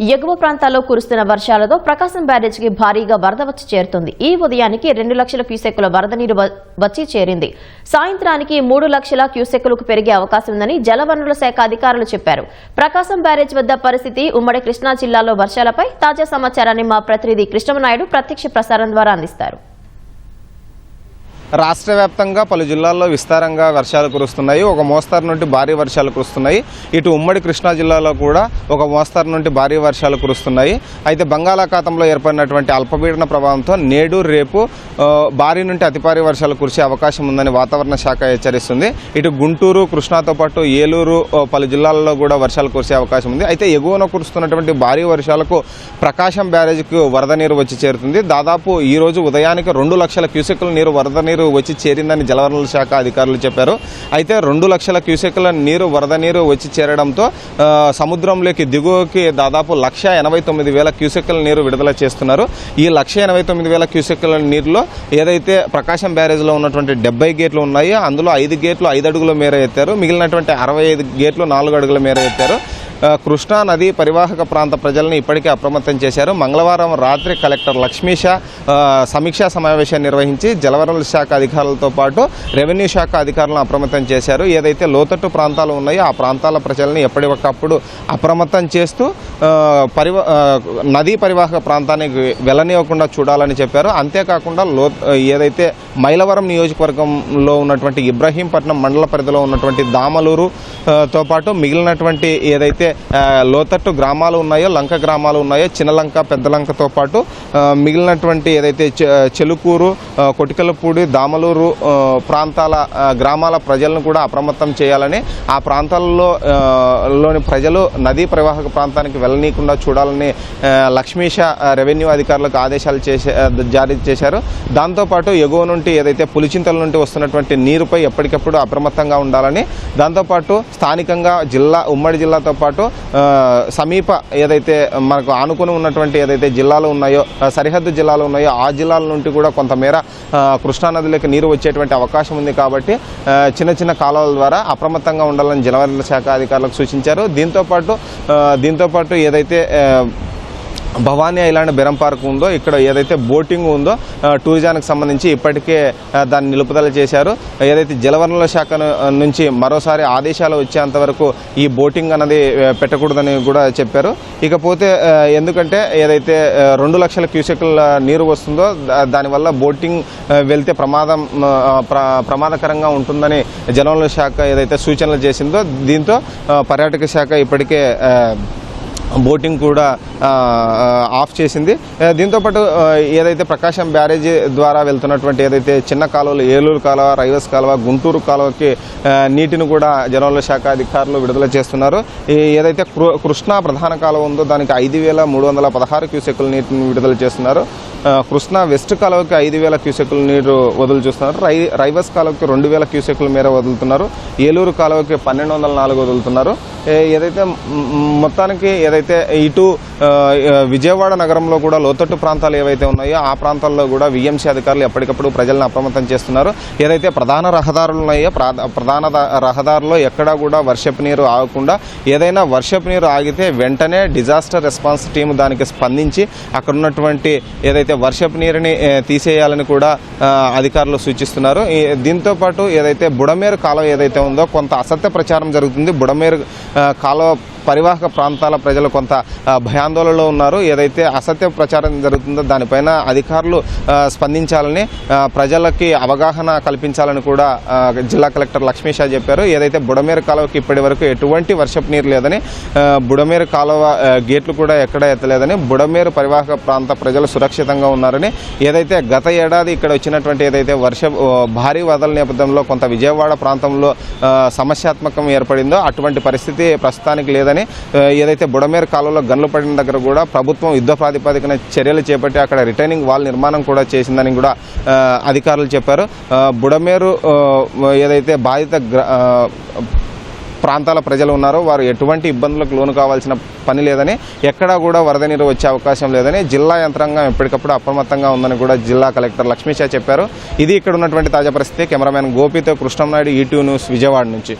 ఎగువ ప్రాంతాల్లో కురుస్తున్న వర్షాలతో ప్రకాశం బ్యారేజ్కి భారీగా వరద వచ్చి చేరుతుంది. ఈ ఉదయానికి రెండు లక్షల క్యూసెక్కుల వరద నీరు వ- వచ్చి చేరింది. సాయంత్రానికి మూడు లక్షల క్యూసెక్కులకు పెరిగే అవకాశం ఉందని జలవనరుల శాఖ అధికారులు చెప్పారు. ప్రకాశం బ్యారేజ్ వద్ద పరిస్థితి ఉమ్మడి కృష్ణా జిల్లాలో వర్షాలపై తాజా సమాచారాన్ని మా ప్రతినిధి కృష్ణమనాయుడు ప్రత్యక్ష ప్రసారం ద్వారా అందిస్తారు. రాష్ట్ర వ్యాప్తంగా పలు జిల్లాల్లో విస్తారంగా వర్షాలు కురుస్తున్నాయి. ఒక మోస్తరు నుండి భారీ వర్షాలు కురుస్తున్నాయి. ఇటు ఉమ్మడి కృష్ణా జిల్లాలో కూడా ఒక మోస్తరు నుండి భారీ వర్షాలు కురుస్తున్నాయి. అయితే బంగాళాఖాతంలో ఏర్పడినటువంటి అల్పపీడన ప్రభావంతో నేడు రేపు భారీ నుండి అతి భారీ వర్షాలు కురిసే అవకాశం ఉందని వాతావరణ శాఖ హెచ్చరిస్తుంది. ఇటు గుంటూరు కృష్ణాతో పాటు ఏలూరు పలు జిల్లాల్లో కూడా వర్షాలు కురిసే అవకాశం ఉంది. అయితే ఎగువన కురుస్తున్నటువంటి భారీ వర్షాలకు ప్రకాశం బ్యారేజ్కు వరద నీరు వచ్చి చేరుతుంది. దాదాపు ఈరోజు ఉదయానికి రెండు లక్షల క్యూసెక్కుల నీరు వరద నీరు వచ్చి చేరిందని జలవనరుల శాఖ అధికారులు చెప్పారు. అయితే రెండు లక్షల క్యూసెక్ల నీరు వరద నీరు వచ్చి చేరడంతో సముద్రంలోకి దిగువకి దాదాపు లక్ష ఎనభై తొమ్మిది వేల క్యూసెక్కుల నీరు విడుదల చేస్తున్నారు. ఈ లక్ష ఎనభై తొమ్మిది వేల క్యూసెక్కుల నీరులో ఏదైతే ప్రకాశం బ్యారేజ్లో ఉన్నటువంటి డెబ్బై గేట్లు ఉన్నాయో అందులో ఐదు గేట్లు ఐదు అడుగుల మేర ఎత్తారు. మిగిలినటువంటి అరవై ఐదు గేట్లు నాలుగు అడుగుల మేర ఎత్తారు. కృష్ణా నది పరివాహక ప్రాంత ప్రజల్ని ఇప్పటికే అప్రమత్తం చేశారు. మంగళవారం రాత్రి కలెక్టర్ లక్ష్మీష సమీక్షా సమావేశం నిర్వహించి జలవనరుల శాఖ అధికారులతో పాటు రెవెన్యూ శాఖ అధికారులను అప్రమత్తం చేశారు. ఏదైతే లోతట్టు ప్రాంతాలు ఉన్నాయో ఆ ప్రాంతాల ప్రజలను ఎప్పటికప్పుడు అప్రమత్తం చేస్తూ పరివా నదీ పరివాహక ప్రాంతానికి వెళ్ళనివ్వకుండా చూడాలని చెప్పారు. అంతేకాకుండా లో ఏదైతే మైలవరం నియోజకవర్గంలో ఉన్నటువంటి ఇబ్రహీంపట్నం మండల పరిధిలో ఉన్నటువంటి దామలూరుతో పాటు మిగిలినటువంటి ఏదైతే లోతట్టు గ్రామాలు ఉన్నాయో లంక గ్రామాలు ఉన్నాయో చిన్నలంక పెద్దలంకతో పాటు మిగిలినటువంటి ఏదైతే చె- చెలుకూరు కొటికలపూడి దామలూరు ప్రాంతాల గ్రామాల ప్రజలను కూడా అప్రమత్తం చేయాలని ఆ ప్రాంతాల్లో లోని ప్రజలు నదీ ప్రవాహక ప్రాంతానికి వెళ్ళనీయకుండా చూడాలని లక్ష్మీష రెవెన్యూ అధికారులకు ఆదేశాలు చేసే జారీ చేశారు. దాంతోపాటు ఎగువ నుండి ఏదైతే పులిచింతల నుండి వస్తున్నటువంటి నీరుపై ఎప్పటికప్పుడు అప్రమత్తంగా ఉండాలని దాంతోపాటు స్థానికంగా జిల్లా ఉమ్మడి జిల్లాతో పాటు పాటు సమీప ఏదైతే మనకు ఆనుకుని ఉన్నటువంటి ఏదైతే జిల్లాలు ఉన్నాయో సరిహద్దు జిల్లాలు ఉన్నాయో ఆ జిల్లాల నుండి కూడా కొంతమేర కృష్ణానదిలోకి నీరు వచ్చేటువంటి అవకాశం ఉంది కాబట్టి చిన్న చిన్న కాలువల ద్వారా అప్రమత్తంగా ఉండాలని జలవనరుల శాఖ అధికారులకు సూచించారు. దీంతోపాటు దీంతోపాటు ఏదైతే భవానీ ఐలాండ్ బెరం పార్క్ ఉందో ఇక్కడ ఏదైతే బోటింగ్ ఉందో టూరిజానికి సంబంధించి ఇప్పటికే దాన్ని నిలుపుదల చేశారు. ఏదైతే జలవనరుల శాఖ నుంచి మరోసారి ఆదేశాలు వచ్చేంత వరకు ఈ బోటింగ్ అన్నది పెట్టకూడదని కూడా చెప్పారు. ఇకపోతే ఎందుకంటే ఏదైతే రెండు లక్షల క్యూసెక్ల నీరు వస్తుందో దానివల్ల బోటింగ్ వెళ్తే ప్రమాదం ప్ర ప్రమాదకరంగా ఉంటుందని జలవనరుల శాఖ ఏదైతే సూచనలు చేసిందో దీంతో పర్యాటక శాఖ ఇప్పటికే బోటింగ్ కూడా ఆఫ్ చేసింది. దీంతోపాటు ఏదైతే ప్రకాశం బ్యారేజీ ద్వారా వెళ్తున్నటువంటి ఏదైతే చిన్న కాలువలు ఏలూరు కాలువ రైవస్ కాలువ గుంటూరు కాలువకి నీటిని కూడా జలవనరుల శాఖ అధికారులు విడుదల చేస్తున్నారు. ఏదైతే కృ- కృష్ణా ప్రధాన కాలువ ఉందో దానికి ఐదు వేల మూడు వందల పదహారు క్యూసెక్కుల నీటిని విడుదల చేస్తున్నారు. కృష్ణా వెస్ట్ కాలువకి ఐదు వేల క్యూసెక్ల నీరు వదులు చూస్తున్నారు. రై రైవస్ కాలువకి రెండు వేల క్యూసెక్ల మేర వదులుతున్నారు. ఏలూరు కాలువకి పన్నెండు వందల నాలుగు వదులుతున్నారు. ఏదైతే మొత్తానికి ఏదైతే ఇటు విజయవాడ నగరంలో కూడా లోతట్టు ప్రాంతాలు ఏవైతే ఉన్నాయో ఆ ప్రాంతాల్లో కూడా విఎంసీ అధికారులు ఎప్పటికప్పుడు ప్రజలను అప్రమత్తం చేస్తున్నారు. ఏదైతే ప్రధాన రహదారులు ఉన్నాయో ప్రధాన రహదారుల్లో ఎక్కడా కూడా వర్షపు నీరు ఆగకుండా ఏదైనా వర్షపు నీరు ఆగితే వెంటనే డిజాస్టర్ రెస్పాన్స్ టీం దానికి స్పందించి అక్కడ ఉన్నటువంటి ఏదైతే వర్షపు నీరుని తీసేయాలని కూడా అధికారులు సూచిస్తున్నారు. దీంతో పాటు ఏదైతే బుడమేరు కాలువ ఏదైతే ఉందో కొంత అసత్య ప్రచారం జరుగుతుంది. బుడమేరు కాలువ పరివాహక ప్రాంతాల ప్రజలు కొంత భయాందోళనలో ఉన్నారు. ఏదైతే అసత్య ప్రచారం జరుగుతుందో దానిపైన అధికారులు స్పందించాలని ప్రజలకి అవగాహన కల్పించాలని కూడా జిల్లా కలెక్టర్ లక్ష్మీ షా చెప్పారు. ఏదైతే బుడమేరు కాలువకి ఇప్పటి వరకు ఎటువంటి వర్షపు నీరు లేదని బుడమేరు కాలువ గేట్లు కూడా ఎక్కడ ఎత్తలేదని బుడమేరు పరివాహక ప్రాంత ప్రజలు సురక్షితంగా ఉన్నారని ఏదైతే గత ఏడాది ఇక్కడ వచ్చినటువంటి ఏదైతే వర్ష భారీ వదల నేపథ్యంలో కొంత విజయవాడ ప్రాంతంలో సమస్యాత్మకం ఏర్పడిందో అటువంటి పరిస్థితి ప్రస్తుతానికి లేదని కానీ ఏదైతే బుడమేరు కాలువలో గన్లు పడిన దగ్గర కూడా ప్రభుత్వం యుద్ధ ప్రాతిపదికన చర్యలు చేపట్టి అక్కడ రిటైనింగ్ వాల్ నిర్మాణం కూడా చేసిందని కూడా అధికారులు చెప్పారు. బుడమేరు ఏదైతే బాధిత గ్ర ప్రాంతాల ప్రజలు ఉన్నారో వారు ఎటువంటి ఇబ్బందులకు లోను కావాల్సిన పని లేదని ఎక్కడా కూడా వరద నీరు వచ్చే అవకాశం లేదని జిల్లా యంత్రాంగం ఎప్పటికప్పుడు అప్రమత్తంగా ఉందని కూడా జిల్లా కలెక్టర్ లక్ష్మీషా చెప్పారు. ఇది ఇక్కడ ఉన్నటువంటి తాజా పరిస్థితి. కెమెరామెన్ గోపితో కృష్ణంనాయుడు ఈటీవీ న్యూస్ విజయవాడ నుంచి.